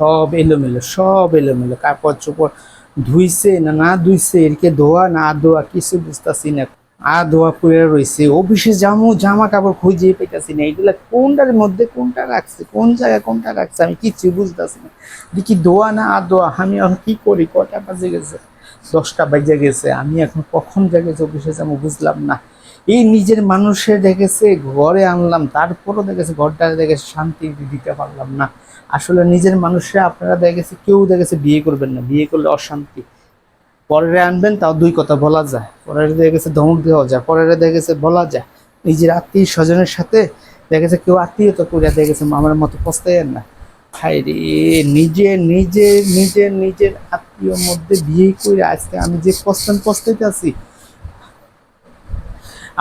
সব এলোমেলো সব এলোমেলো। কাপড় চোপড় ধুইছে না না ধুইছে, এরকে ধোয়া, না ধোয়া, কিছু বুঝতেছি না। আ ধোয়া পড়ে রয়েছে অফিসে জামু, জামা কাপড় খুঁজে পেতেছি না। এগুলা কোনটার মধ্যে কোনটা রাখছে, কোন জায়গায় কোনটা রাখছে, আমি কিছু বুঝতেছি না। দেখি ধোয়া না আর দোয়া আমি এখন কি করি? কটা বাজে গেছে? দশটা বাজে গেছে, আমি এখন কখন জায়গায় অফিসে যাব বুঝলাম না। এই নিজের মানুষের দেখেছে, ঘরে আনলাম, তারপরও দেখেছে ঘরটা দেখেছে, শান্তি দিতে পারলাম না। আসলে নিজের মানুষে আপনারা দেখেছে, কেউ দেখেছে বিয়ে করবেন না, বিয়ে করলে অশান্তি। পরের আনবেন, তাও দুই কথা বলা যায়। পরের দেখেছে ধমক দেওয়া যায়, পরের দেখেছে বলা যায়। নিজের আত্মীয় স্বজনের সাথে দেখেছে কেউ আত্মীয়তা করে দেখেছে, আমার মতো পস্তায়েন না। রে নিজে নিজে নিজের নিজের আত্মীয়র মধ্যে বিয়ে করে আজকে আমি যে পস্তান পস্তাইতে আছি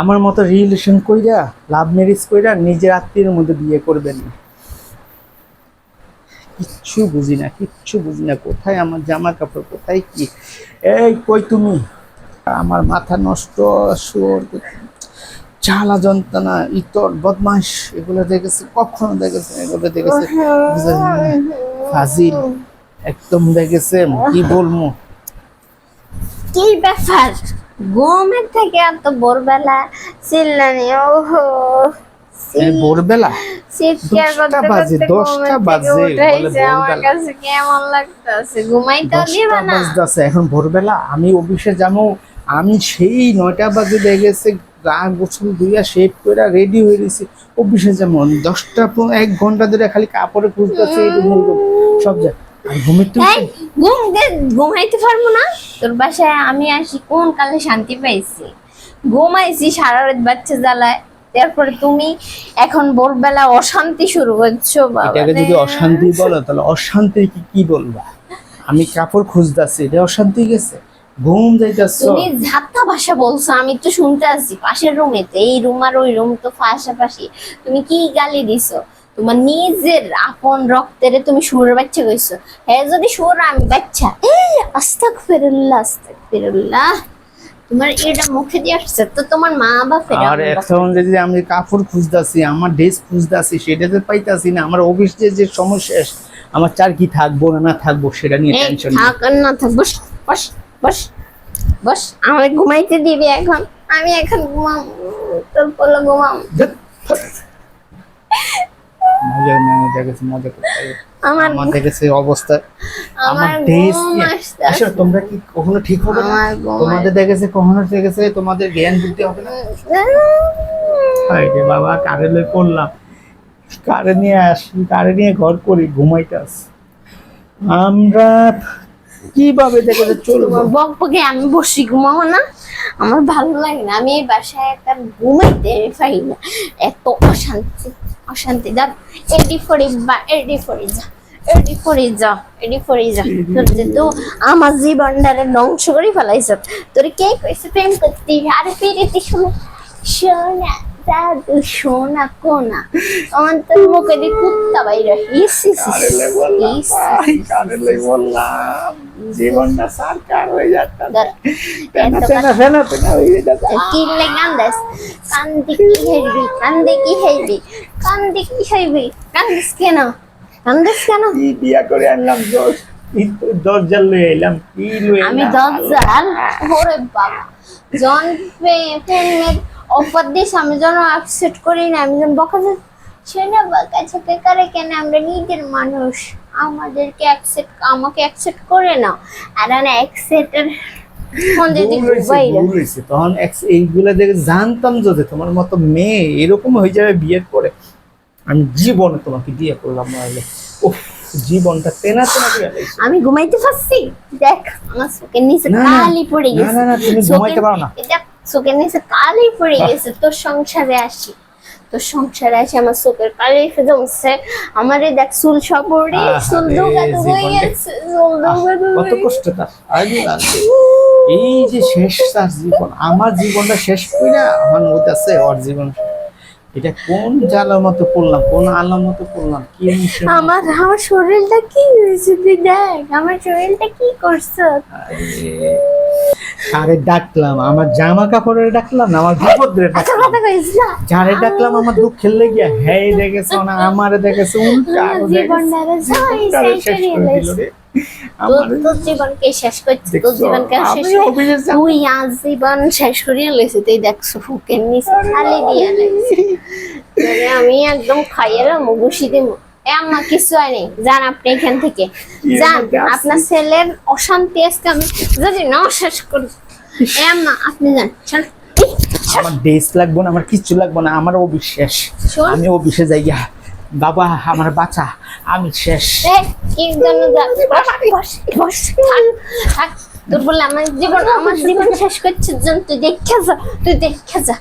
আমার মতো রিলেশন কইরা লাভ ম্যারেজ কইরা নিজের আত্মীয়ের মধ্যে বিয়ে করবেন না। কিচ্ছু বুঝি না, কিচ্ছু বুঝি না কোথায় আমার জামা কাপড়, কোথায় কি? এই কই তুমি? আমার মাথা নষ্ট, সুর, জ্বালা যন্ত্রণা, ইতর বদমাস এগুলো দেখেছে, কখনো দেখেছে এগুলো দেখেছে। ফাজিল, একদম দেখেছে, কি বলব? কি ব্যাপার? ঘুমের থেকে এত ভোরবেলা চিল্লানি ওহো ভোরবেলা? চিৎকার করতে করতে দশটা বাজে, আমার কাছে কেমন লাগতেছে? ঘুমাইতেও দিবে না? বাজতেছে এখন ভোরবেলা আমি অফিসে যাব আমি সেই নয়টা বাজে দেখেছে গা গোসল ধুইয়া শেভ করে রেডি হয়ে গেছি অফিসে যেমন দশটা এক ঘণ্টা ধরে খালি কাপড়ে খুঁজতেছে সব যায় আর ঘুমের তো ঘুম দে- ঘুমাইতে পারব না। তোর বাসায় আমি আসি কোন কালে শান্তি পাইছি? ঘুমাইছি সারা রাত বাচ্চা জ্বালায়। তারপরে তুমি এখন ভোরবেলা অশান্তি শুরু করছ বাবা এটাকে যদি অশান্তি বলো তাহলে অশান্তি কি কি বলবা? আমি কাপড় খুঁজতেছি এটা অশান্তি গেছে। ঘুম যাইতেছ। তুমি ঝাত্তা ভাষা বলছো আমি তো শুনতে আসছি পাশের রুমেতে এই রুম আর ওই রুম তো পাশাপাশি। তুমি কি গালি দিছো? তোমার নিজের আপন রক্তের তুমি সুরের বাচ্চা কইছো। হ্যাঁ যদি সুর আমি বাচ্চা আস্তাক ফিরুল্লাহ আস্তাক ফিরুল্লাহ তোমার এটা মুখে দিয়ে আসছে তো তোমার মা বাপের আর এখন যদি আমি কাপড় খুঁজতেছি আমার ড্রেস খুঁজতেছি সেটা তো পাইতাছি না আমার অফিস যে যে সমস্যা আমার চার কি থাকব না না থাকব সেটা নিয়ে টেনশন থাক না থাক বস বস বস বস আমার ঘুমাইতে দিবি এখন। আমি এখন ঘুমাম তোর ঘুমাম মজা গেছে মজা করতে আমার দেখেছে অবস্থা। আমার আমার ড্রেস আসলে তোমরা কি কখনো ঠিক হবে না? তোমাদের দেখেছে কখনো দেখেছে তোমাদের জ্ঞান বুদ্ধি হবে না? হায় রে বাবা কারে লই করলাম কারে নিয়ে আসি কারে নিয়ে ঘর করি? ঘুমাইতে আসি আমরা কীভাবে দেখেছে চলবো? বকবকে আমি বসি ঘুমাবো না? আমার ভালো লাগে না। আমি এই বাসায় একটা ঘুমাইতে পাই না। এত অশান্তি। অশান্তি। যা এডি ফরি বা এডি ফরি যা এডি ফরি যা এডি ফরি যা তোর তো আমার জীবনটারে ধ্বংস করে ফেলাইছ। তোর কে কইছে প্রেম করতে? আরে ফিরিতি শোনা শোনা দাদু শোনা কোনা। আমার তোর মুখে দিয়ে কুত্তা বাইরে। ইস ইস বললাম ইস জীবনটা হয়ে হয়ে যাচ্ছে কিনলে কান্দাস কান্দি কি হেরবি কান্দে কি হেরবি কান্দে কি হেরবি কান্দিস কেন কান্দিস কেন কি বিয়া করে আনলাম দশ কিন্তু দরজা লয়ে এলাম কি লয়ে আমি? দজ্জাল ওরে বাবা জন ফেমের অফার দিস আমি যেন অ্যাকসেপ্ট করি না আমি যেন বকা সে না বকা ছেকে করে কেন আমরা নিজের মানুষ আমাদেরকে অ্যাকসেপ্ট আমাকে অ্যাকসেপ্ট করে না আর আমি অ্যাকসেপ্টের। তখন এইগুলা দেখে জানতাম যদি তোমার মতো মেয়ে এরকম হয়ে যাবে বিয়ের পরে। আমি জীবনে তোমাকে বিয়ে করলাম নাহলে উফ জীবনটা তেনা তেনা করে আমি ঘুমাইতে পারছি? দেখ আমার চোখের নিচে না, না, কালি পড়ে গেছে না, না, তুমি ঘুমাইতে পারো না। চোখের নিচে কালি পড়ে গেছে। তোর সংসারে আসি। তোর সংসারে আছে আমার চোখের কালি জমছে আমার এই দেখ চুল সপরে চুল জীবনটা- গেছে চুল দুগা কত কষ্ট তার এই যে শেষ তার জীবন আমার জীবনটা শেষ কই না আমার মধ্যে আছে ওর জীবন এটা কোন জ্বালার মতো পড়লাম কোন আলার মতো পড়লাম কি আমার আমার শরীরটা কি হয়েছে তুই দেখ আমার শরীরটা কি করছ? আরে, ডাকলাম আমার জামা কাপড়ের ডাকলাম আমার বিপদের না যারে ডাকলাম আমার দুঃখের লেগে হ্যাঁ দেখেছ না আমারে দেখেছ উল্টা উল্টারে শেষ শেষ করে করে দিল রে। আমার তোর জীবনকে শেষ করছিস তোর জীবনকে শেষ আমি করে- অফিসে যাব। তুই আজ জীবন শেষ করিয়া লইছিস তুই দেখছ ফুকের নিচে খালি দিয়া লইছিস আমি একদম খাইয়েলাম ঘুষি দিব আম্মা কিছু হয়নি যান আপনি এখান থেকে। যান আপনার ছেলের অশান্তি আজকে আমি যদি না শেষ করি। এ আম্মা আপনি যান চল। আমার ড্রেস লাগবো না আমার কিচ্ছু লাগবো না আমার অবিশ্বাস। আমি অবিশ্বাস যাই বাবা আমার বাচ্চা আমি শেষ। তোর বলে আমার জীবন আমার জীবন শেষ করছিস তুই দেখে যা, তুই দেখে যা।